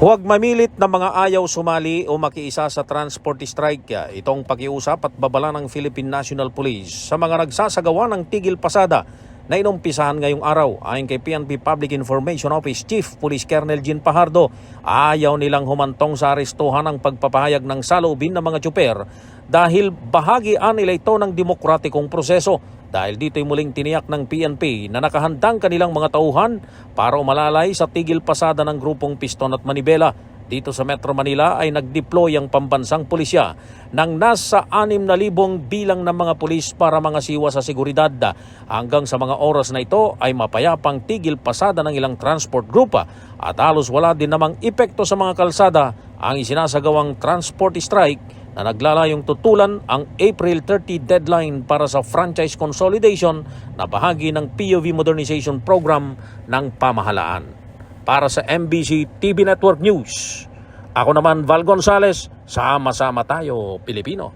Huwag mamilit ng mga ayaw sumali o makiisa sa transport strike. Itong pakiusap at babala ng Philippine National Police sa mga nagsasagawa ng tigil pasada na inumpisahan ngayong araw. Ayon kay PNP Public Information Office Chief Police Colonel Jean Pajardo, ayaw nilang humantong sa arestuhan ang pagpapahayag ng salubin ng mga tsuper dahil bahagian nila ito ng demokratikong proseso dahil dito'y muling tiniyak ng PNP na nakahandang kanilang mga tauhan para umalalay sa tigil pasada ng grupong Piston at Manibela. Dito sa Metro Manila ay nag-deploy ang pambansang pulisya ng nasa 6,000 bilang ng mga pulis para mga siwa sa seguridad. Hanggang sa mga oras na ito ay mapayapang tigil pasada ng ilang transport group at halos wala din namang epekto sa mga kalsada ang isinasagawang transport strike na naglalayong tutulan ang April 30 deadline para sa franchise consolidation na bahagi ng POV modernization program ng pamahalaan. Para sa MBC TV Network News, ako naman Val Gonzales, sama-sama tayo Pilipino.